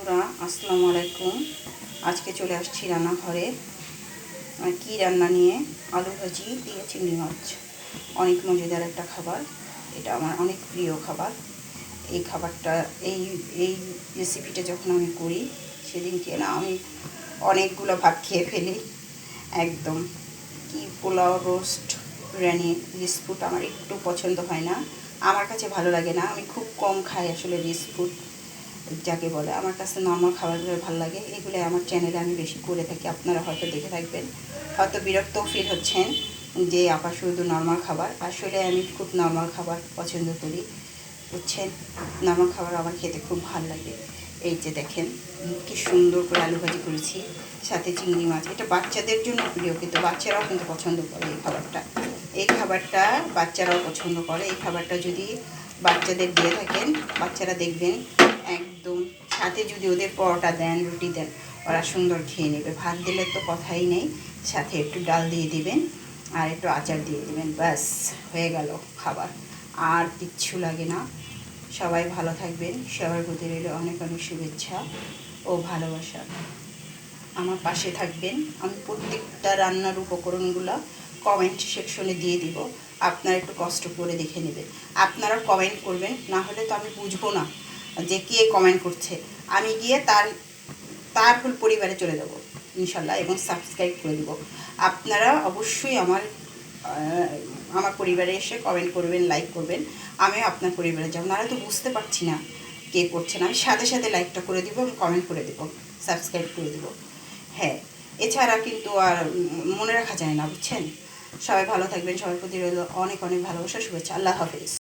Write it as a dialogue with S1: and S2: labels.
S1: বন্ধুরা, আসসালামু আলাইকুম। আজকে চলে আসছি রান্নাঘরে। কী রান্না নিয়ে? আলু ভাজি দিয়ে চিংড়ি মাছ। অনেক মজাদার একটা খাবার। এটা আমার অনেক প্রিয় খাবার। এই খাবারটা, এই এই রেসিপিটা যখন আমি করি, সেদিনকে না আমি অনেকগুলো ভাত খেয়ে ফেলি। একদম। কি পোলাও রোস্ট বিরিয়ানি, বিস্কুট আমার একটু পছন্দ হয় না। আমার কাছে ভালো লাগে না। আমি খুব কম খাই আসলে বিস্কুট। যাকে বলে, আমার কাছে নর্মাল খাবারগুলো ভালো লাগে, এগুলো আমার চ্যানেলে আমি বেশি করে থাকি, আপনারা হয়তো দেখে থাকবেন। হয়তো বিরক্ত ফিল হচ্ছেন যে, আপা শুধু নর্মাল খাবার। আসলে আমি খুব নর্মাল খাবার পছন্দ করি, বুঝছেন? নর্মাল খাবার আমার খেতে খুব ভালো লাগে। এই যে দেখেন কি সুন্দর করে আলু ভাজি করেছি, সাথে চিংড়ি মাছ। এটা বাচ্চাদের জন্য প্রিয়, কিন্তু বাচ্চারাও কিন্তু পছন্দ করে এই খাবারটা। এই খাবারটা বাচ্চারাও পছন্দ করে। এই খাবারটা যদি বাচ্চাদের দিয়ে থাকেন, বাচ্চারা দেখবেন সাথে যদি ওদের পরোটা দেন, রুটি দেন, ওরা সুন্দর খেয়ে নেবে। ভাত দিলে তো কথাই নেই, সাথে একটু ডাল দিয়ে দিবেন আর একটু আচার দিয়ে দিবেন। ব্যাস, হয়ে গেল খাবার। আর কিচ্ছু লাগে না। সবাই ভালো থাকবেন। সবার প্রতি রইল অনেক অনেক শুভেচ্ছা ও ভালোবাসা। আমার পাশে থাকবেন। আমি প্রত্যেকটা রান্নার উপকরণগুলো কমেন্ট সেকশনে দিয়ে দিব। আপনারা একটু কষ্ট করে দেখে নেবেন। আপনারা কমেন্ট করবেন, না হলে তো আমি বুঝব না। যে কে কমেন্ট করছে, আমি গিয়ে তার তার ফুল পরিবারে চলে যাব, ইনশাল্লাহ, এবং সাবস্ক্রাইব করে দিব। আপনারা অবশ্যই আমার আমার পরিবারে এসে কমেন্ট করবেন লাইক করবেন। আমিও আপনার পরিবারে যাব। নাহলে তো বুঝতে পারছি না কে করছেন আমি সাথে সাথে লাইকটা করে দিব এবং কমেন্ট করে দিব সাবস্ক্রাইব করে দিব। হ্যাঁ এছাড়া কিন্তু আর মনে রাখা যায় না, বুঝছেন? সবাই ভালো থাকবেন, সবার প্রতি অনেক অনেক ভালোবাসা, শুভেচ্ছা। আল্লাহ হাফিজ।